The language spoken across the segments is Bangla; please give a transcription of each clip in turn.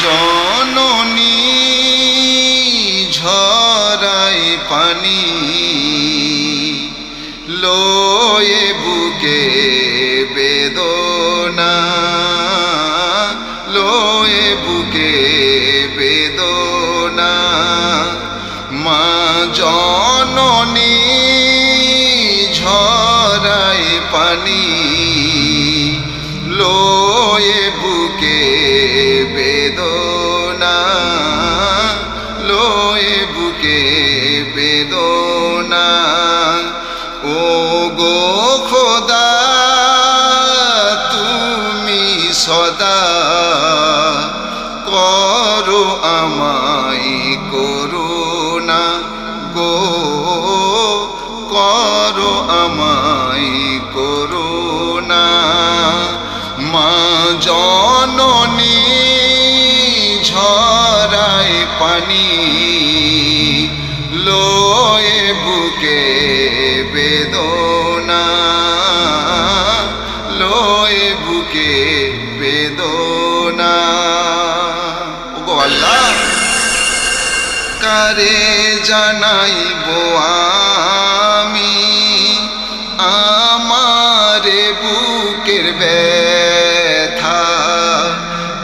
জননী ঝরায় পানি। লো পানি লোয়ে বুকে বেদনা, লোয়ে বুকে বেদনা। ওগো আল্লাহ, কারে জানাইব আমি আমারে বুকের বে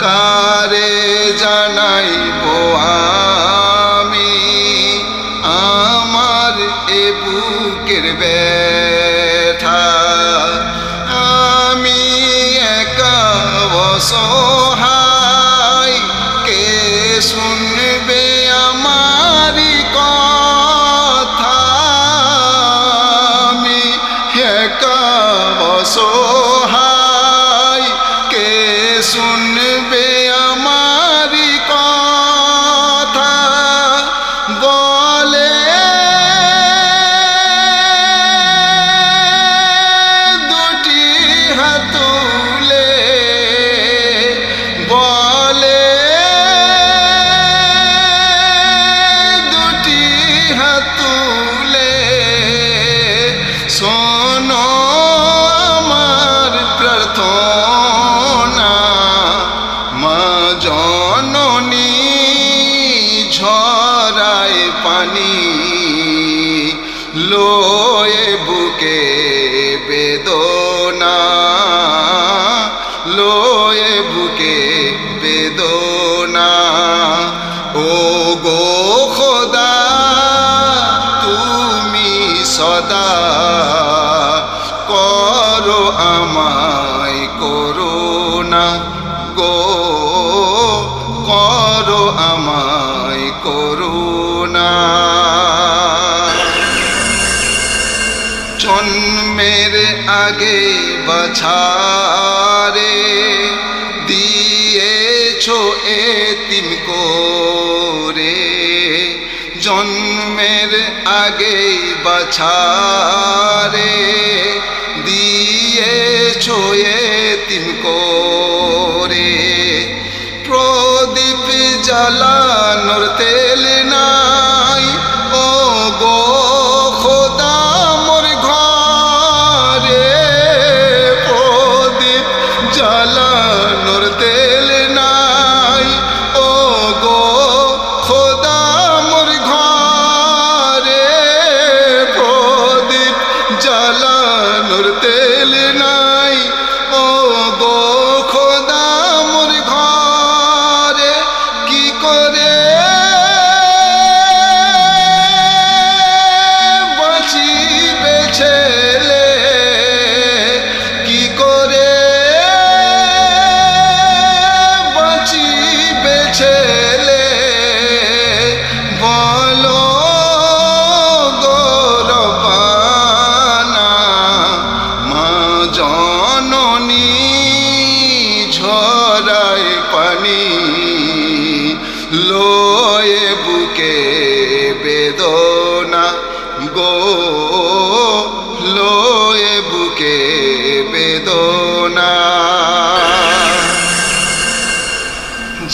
কারে জানাইব পানি লো জন্মের আগে বাছারে। দিয়েছ এ তিম করে। জন্মের আগে বাছারে। দিয়েছ এ তিম করে।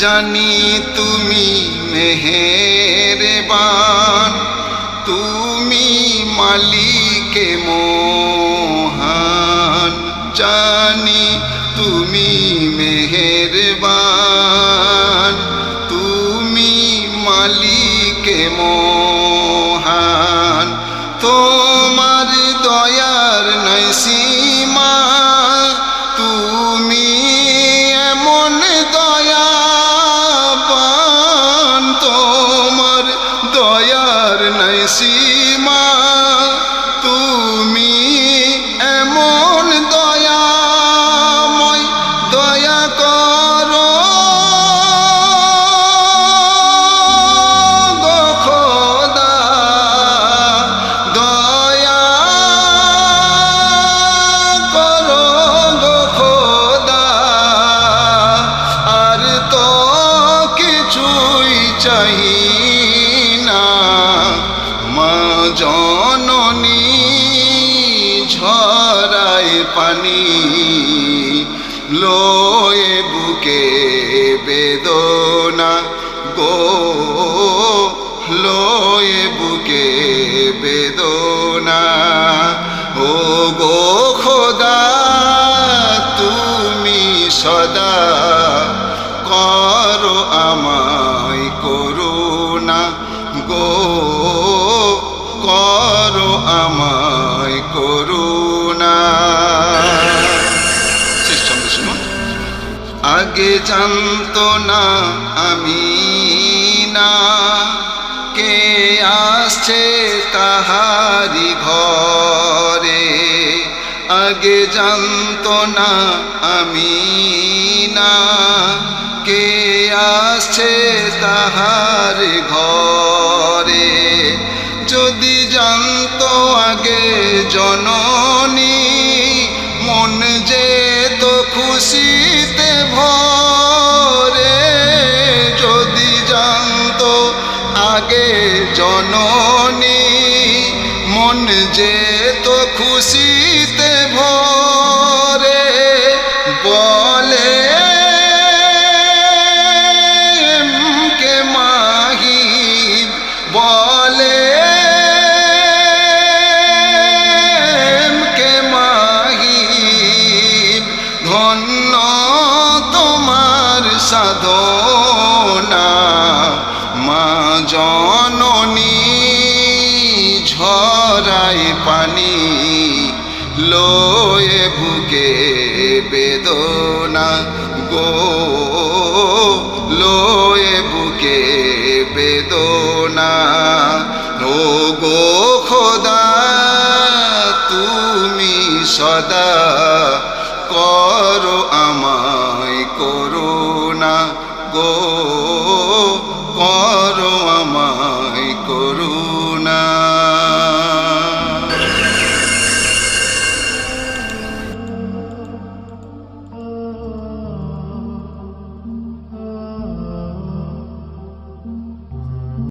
জানি তুমি মেহেরবান তুমি মালিকে মোহান। জানি তুমি লয়ে বুকে বেদনা গো লয়ে বুকে বেদনা। ও গো খোদা, তুমি সদা করো আমায় করুণা গো, করো আমায় করুণা। আগে জানত না আমি না। কে আসছে তাহারি ঘরে? আগে জানত না আমি না। কে আসছে তাহার ঘরে? জননী, মন যে তো খুশিতে ভরে বলে কে মাহিব বলে কে মাহিব ধন্য তোমার সাধনা, মা জননী লয়ে বুকে বেদনা গো। লয়ে বুকে বেদনা ও গো খোদা, তুমি সদা করো আমায় করুণা গো।